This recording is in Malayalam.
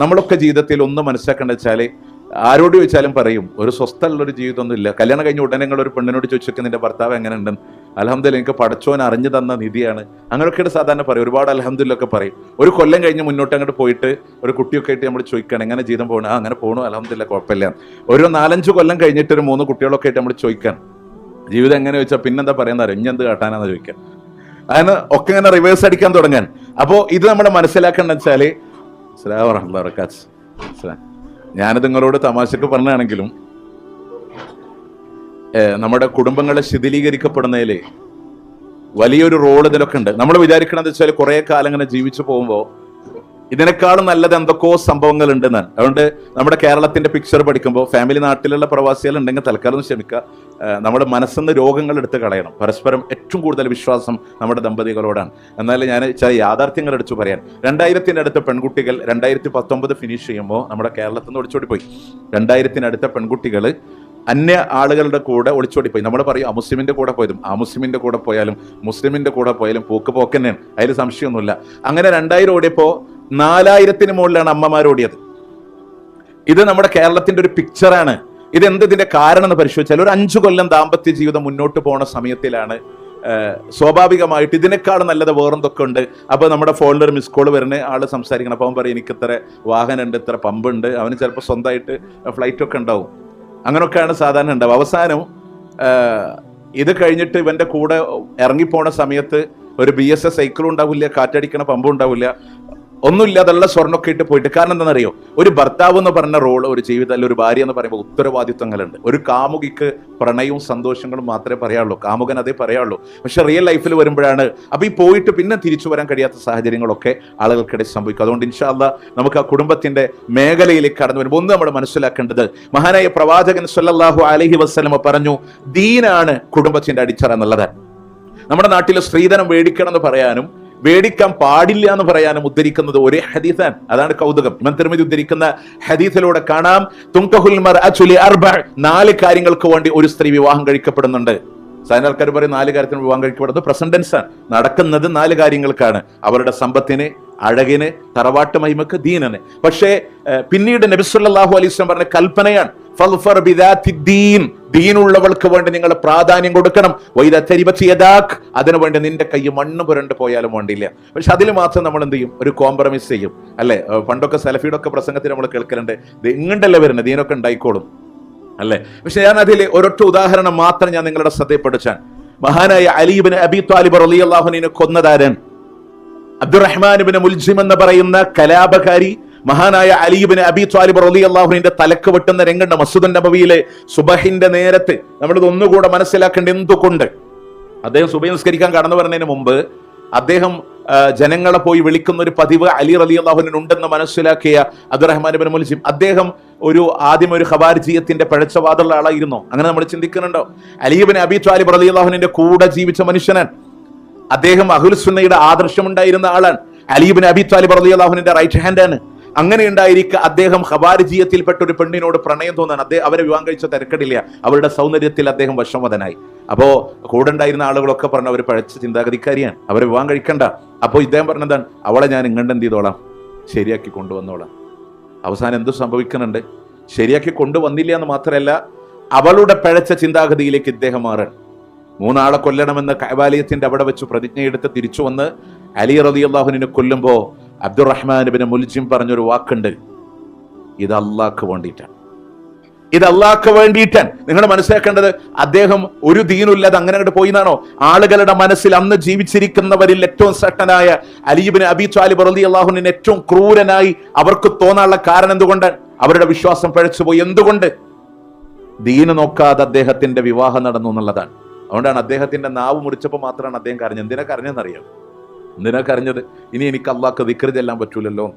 നമ്മളൊക്കെ ജീവിതത്തിൽ ഒന്ന് മനസ്സിലാക്കേണ്ട വെച്ചാൽ ആരോട് ചോദിച്ചാലും പറയും ഒരു സ്വസ്ഥമുള്ളൊരു ജീവിതമൊന്നും ഇല്ല കല്യാണം കഴിഞ്ഞ ഉടനെ നിങ്ങൾ ഒരു പെണ്ണിനോട് ചോദിച്ചൊക്കെ നിന്റെ ഭർത്താവ് എങ്ങനെ ഉണ്ടെന്ന് അലഹമ്മദില്ല എനിക്ക് പടച്ചോൻ അറിഞ്ഞു തന്ന നിധിയാണ്. അങ്ങനെയൊക്കെയാണ് സാധാരണ പറയും ഒരുപാട് അലഹമ്മദില്ലൊക്കെ പറയും. ഒരു കൊല്ലം കഴിഞ്ഞ് മുന്നോട്ട് അങ്ങോട്ട് പോയിട്ട് ഒരു കുട്ടിയൊക്കെ ആയിട്ട് നമ്മൾ ചോദിക്കണം എങ്ങനെ ജീവിതം പോകണം ആ അങ്ങനെ പോകണു അലഹമ്മദില്ല കുഴപ്പമില്ല. ഒരു നാലഞ്ച് കൊല്ലം കഴിഞ്ഞിട്ട് ഒരു മൂന്ന് കുട്ടികളൊക്കെ ആയിട്ട് നമ്മൾ ചോദിക്കാൻ ജീവിതം എങ്ങനെ ചോദിച്ചാൽ പിന്നെന്താ പറയുന്ന ഇഞ്ഞെന്ത് കാട്ടാനാന്ന് ചോദിക്കാം അതിന് ഒക്കെ ഇങ്ങനെ റിവേഴ്സ് അടിക്കാൻ തുടങ്ങാൻ. അപ്പോൾ ഇത് നമ്മൾ മനസ്സിലാക്കേണ്ടെന്ന് വെച്ചാൽ അസ്സലാമു വറഹ്മത്തുള്ളാഹി വബറകാത്ത്. അസ്സലാം. ഞാനിത് നിങ്ങളോട് തമാശക്ക് പറഞ്ഞാണെങ്കിലും നമ്മുടെ കുടുംബങ്ങളെ ശിഥിലീകരിക്കപ്പെടുന്നതിൽ വലിയൊരു റോൾ ഇതിലൊക്കെ ഉണ്ട് നമ്മൾ വിചാരിക്കണമെന്ന് വെച്ചാൽ കുറേ കാലം ഇങ്ങനെ ജീവിച്ചു പോകുമ്പോൾ ഇതിനേക്കാളും നല്ലത് എന്തൊക്കെയോ സംഭവങ്ങൾ ഉണ്ടെന്നാണ് അതുകൊണ്ട് നമ്മുടെ കേരളത്തിന്റെ പിക്ചർ പഠിക്കുമ്പോൾ ഫാമിലി നാട്ടിലുള്ള പ്രവാസികൾ ഉണ്ടെങ്കിൽ തൽക്കാലം ക്ഷമിക്കുക. നമ്മുടെ മനസ്സിന്ന് രോഗങ്ങൾ എടുത്ത് കളയണം. പരസ്പരം ഏറ്റവും കൂടുതൽ വിശ്വാസം നമ്മുടെ ദമ്പതികളോടാണ്. എന്നാൽ ഞാൻ ചില യാഥാർത്ഥ്യങ്ങൾ എടുത്തു പറയാൻ. രണ്ടായിരത്തിന്റെ അടുത്ത പെൺകുട്ടികൾ രണ്ടായിരത്തി പത്തൊമ്പത് ഫിനിഷ് ചെയ്യുമ്പോൾ നമ്മുടെ കേരളത്തിൽ നിന്ന് ഒളിച്ചോടി പോയി രണ്ടായിരത്തിനടുത്ത പെൺകുട്ടികൾ അന്യ ആളുകളുടെ കൂടെ ഒളിച്ചോടിപ്പോയി. നമ്മൾ പറയും ആ മുസ്ലിമിന്റെ കൂടെ പോയതും ആ മുസ്ലിമിന്റെ കൂടെ പോയാലും മുസ്ലിമിന്റെ കൂടെ പോയാലും പോക്ക് പോക്ക് തന്നെയാണ്. അതിൽ സംശയമൊന്നുമില്ല. അങ്ങനെ രണ്ടായിരം ഓടിയപ്പോ നാലായിരത്തിന് മുകളിലാണ് അമ്മമാർ ഓടിയത്. ഇത് നമ്മുടെ കേരളത്തിന്റെ ഒരു പിക്ചറാണ് ഇത് എന്ത് ഇതിന്റെ കാരണം എന്ന് പരിശോധിച്ചാൽ ഒരു അഞ്ചു കൊല്ലം ദാമ്പത്യ ജീവിതം മുന്നോട്ട് പോണ സമയത്തിലാണ് സ്വാഭാവികമായിട്ട് ഇതിനേക്കാൾ നല്ലത് വേറെന്തൊക്കെ ഉണ്ട്. അപ്പൊ നമ്മുടെ ഫോണിൽ ഒരു മിസ് കോൾ വരുന്ന ആൾ സംസാരിക്കണം. അപ്പോൾ അവൻ പറയും എനിക്ക് ഇത്ര വാഹനം ഉണ്ട് ഇത്ര പമ്പുണ്ട്. അവന് ചിലപ്പോൾ സ്വന്തമായിട്ട് ഫ്ലൈറ്റ് ഒക്കെ ഉണ്ടാവും. അങ്ങനെയൊക്കെയാണ് സാധാരണ ഉണ്ടാവും അവസാനം ഇത് കഴിഞ്ഞിട്ട് ഇവന്റെ കൂടെ ഇറങ്ങിപ്പോണ സമയത്ത് ഒരു ബി എസ് എസ് സൈക്കിളും ഉണ്ടാവില്ല കാറ്റടിക്കണ പമ്പും ഉണ്ടാവില്ല ഒന്നുമില്ലാതുള്ള സ്വർണമൊക്കെ ഇട്ട് പോയിട്ട്. കാരണം എന്താണെന്നറിയോ? ഒരു ഭർത്താവ് എന്ന് പറഞ്ഞ റോൾ ഒരു ജീവിതത്തിൽ ഒരു ഭാര്യ എന്ന് പറയുമ്പോൾ ഉത്തരവാദിത്വങ്ങളുണ്ട്. ഒരു കാമുകിക്ക് പ്രണയവും സന്തോഷങ്ങളും മാത്രമേ പറയാനുള്ളൂ. കാമുകൻ അതേ പറയാനുള്ളൂ. പക്ഷെ റിയൽ ലൈഫിൽ വരുമ്പോഴാണ്. അപ്പം ഈ പോയിട്ട് പിന്നെ തിരിച്ചു വരാൻ കഴിയാത്ത സാഹചര്യങ്ങളൊക്കെ ആളുകൾക്കിടയിൽ സംഭവിക്കും. അതുകൊണ്ട് ഇൻഷാല്ല നമുക്ക് ആ കുടുംബത്തിന്റെ മേഖലയിലേക്ക് കടന്നു വരുമ്പോൾ ഒന്ന് നമ്മൾ മനസ്സിലാക്കേണ്ടത് മഹാനായ പ്രവാചകൻ സല്ലാഹു അലഹി വസ്ലമ പറഞ്ഞു ദീനാണ് കുടുംബത്തിന്റെ അടിച്ചറ എന്നുള്ളത്. നമ്മുടെ നാട്ടിൽ സ്ത്രീധനം മേടിക്കണം എന്ന് പറയാനും മേടിക്കാൻ പാടില്ല എന്ന് പറയാനും ഉദ്ധരിക്കുന്നത് ഒരേ ഹദീസാൻ അതാണ് കൗതുകം. ഇമാം തിരുമതി ഉദ്ധരിക്കുന്ന ഹദീസിലൂടെ കാണാം. തുങ്കഹുൽ മർഅതു ലി അർബഅ. നാല് കാര്യങ്ങൾക്ക് വേണ്ടി ഒരു സ്ത്രീ വിവാഹം കഴിക്കപ്പെടുന്നുണ്ട്. സാധാരണ ആൾക്കാർ പറയും നാല് കാര്യത്തിന് വിവാഹം കഴിക്കപ്പെടുന്നത് പ്രസന്റൻസ് ആണ് നടക്കുന്നത് നാല് കാര്യങ്ങൾക്കാണ്. അവരുടെ സമ്പത്തിന് അഴകിന് തറവാട്ട് മഹിമക്ക് ദീനന്. പക്ഷേ പിന്നീട് നബിസ്വല്ലാഹു അലൈഹി വസല്ലം പറഞ്ഞ കൽപ്പനയാണ്. ദീനുള്ളവൾക്ക് വേണ്ടി നിങ്ങൾ പ്രാധാന്യം കൊടുക്കണം. വൈദ തരിപത്തി യദാക്ക് അതിനു വേണ്ടി നിന്റെ കൈ മണ്ണ് പുരണ്ട് പോയാലും വേണ്ടിയില്ല. പക്ഷെ അതിൽ മാത്രം നമ്മൾ എന്ത് ചെയ്യും? ഒരു കോംപ്രമൈസ് ചെയ്യും. അല്ലെ? പണ്ടൊക്കെ സലഫിയുടെ ഒക്കെ പ്രസംഗത്തിൽ നമ്മൾ കേൾക്കലുണ്ട്. ഇങ്ങണ്ടല്ലേ വരുന്നത്? ദീനൊക്കെ ഉണ്ടായിക്കോളും. അല്ലെ? പക്ഷെ ഞാൻ അതിൽ ഒരൊറ്റ ഉദാഹരണം മാത്രം ഞാൻ നിങ്ങളുടെ ശ്രദ്ധയപ്പെടുത്താൻ മഹാനായ അലീബിന് അബി താലിബ് അള്ളാഹുനെ കൊന്നതാരൻ. അബ്ദുറഹ്മാൻ മുൽജിം എന്ന് പറയുന്ന കലാപകാരി മഹാനായ അലീബിന് അബി ത്വാലിബ് റലി അള്ളാഹുവിന്റെ തലക്ക് വെട്ടുന്ന രംഗുണ്ട് മസുദൻ നബവിയിലെ സുബഹിന്റെ നേരത്ത് നമ്മളിത് ഒന്നുകൂടെ മനസ്സിലാക്കേണ്ട എന്തുകൊണ്ട്? അദ്ദേഹം സുബൈ നിസ്കരിക്കാൻ കടന്നു വരുന്നതിന് മുമ്പ് അദ്ദേഹം ജനങ്ങളെ പോയി വിളിക്കുന്ന ഒരു പതിവ് അലി റലി അള്ളാഹുവിന് ഉണ്ടെന്ന് മനസ്സിലാക്കിയ അബ്ദുറഹ്മാൻ ബിൻ മുലിസി അദ്ദേഹം ഒരു ആദ്യം ഒരു ഖബാർജിയത്തിന്റെ പഴച്ചവാദമുള്ള ആളായിരുന്നു. അങ്ങനെ നമ്മൾ ചിന്തിക്കുന്നുണ്ടോ? അലീബിൻ അബി ത്വാലിബ് റലി അള്ളാഹുവിന്റെ കൂടെ ജീവിച്ച മനുഷ്യനാണ്. അദ്ദേഹം അഹുൽ സുന്നയുടെ ആദർശമുണ്ടായിരുന്ന ആളാണ്. അലീബിൻ അബി താലിബ് അള്ളാഹുവിന്റെ റൈറ്റ് ഹാൻഡ് ആണ്. അങ്ങനെ ഉണ്ടായിരിക്കുക അദ്ദേഹം ഖബാരിജിയത്തിൽപ്പെട്ട ഒരു പെണ്ണിനോട് പ്രണയം തോന്നാൻ അദ്ദേഹം അവരെ വിവാഹം കഴിച്ച തിരക്കടില്ല. അവരുടെ സൗന്ദര്യത്തിൽ അദ്ദേഹം വശംവദനായി അപ്പോൾ കൂടെ ഉണ്ടായിരുന്ന ആളുകളൊക്കെ പറഞ്ഞു അവർ പഴച്ച ചിന്താഗതിക്കാരിയാണ്. അവരെ വിവാഹം കഴിക്കണ്ട. അപ്പോൾ ഇദ്ദേഹം പറഞ്ഞതാണ് അവളെ ഞാൻ ഇങ്ങണ്ട് എന്ത് ചെയ്തോളാം? ശരിയാക്കി കൊണ്ടുവന്നോളാം. അവസാനം എന്ത് സംഭവിക്കുന്നുണ്ട്? ശരിയാക്കി കൊണ്ടുവന്നില്ല എന്ന് മാത്രമല്ല അവളുടെ പഴച്ച ചിന്താഗതിയിലേക്ക് ഇദ്ദേഹം മാറാൻ. മൂന്നാളെ കൊല്ലണമെന്ന് കൈവാലയത്തിന്റെ അവിടെ വെച്ച് പ്രതിജ്ഞയെടുത്ത് തിരിച്ചു വന്ന് അലി റതി അള്ളാഹുവിനെ അബ്ദുറഹ്മാൻ ബിൻ മുൽജിം പറഞ്ഞൊരു വാക്കുണ്ട്. ഇത് അള്ളാഹ്ക്ക് വേണ്ടിയിട്ടാണ്. ഇത് അള്ളാഹ്ക്ക് വേണ്ടിയിട്ടാണ്. നിങ്ങൾ മനസ്സിലാക്കേണ്ടത് അദ്ദേഹം ഒരു ദീനുമില്ലാതെ അങ്ങനെ അങ്ങോട്ട് പോയി എന്നാണോ ആളുകളുടെ മനസ്സിൽ അന്ന് ജീവിച്ചിരിക്കുന്നവരിൽ ഏറ്റവും ശ്രട്ടനായ അലീബിന് അബി ചാലിബ് റലി അള്ളാഹുവിന് ഏറ്റവും ക്രൂരനായി അവർക്ക് തോന്നാനുള്ള കാരണം എന്തുകൊണ്ട് അവരുടെ വിശ്വാസം പഴച്ചുപോയി. എന്തുകൊണ്ട്? ദീന് നോക്കാതെ അദ്ദേഹത്തിന്റെ വിവാഹം നടന്നു എന്നുള്ളതാണ്. അതുകൊണ്ടാണ് അദ്ദേഹത്തിന്റെ നാവ് മുറിച്ചപ്പോൾ മാത്രമാണ് അദ്ദേഹം കരഞ്ഞത്. എന്തിനാ കരഞ്ഞെന്നറിയാം എന്തിനാ കരഞ്ഞത്? ഇനി എനിക്ക് അള്ളാഹ്ക്ക് വിക്രി ചെല്ലാൻ പറ്റൂലല്ലോ.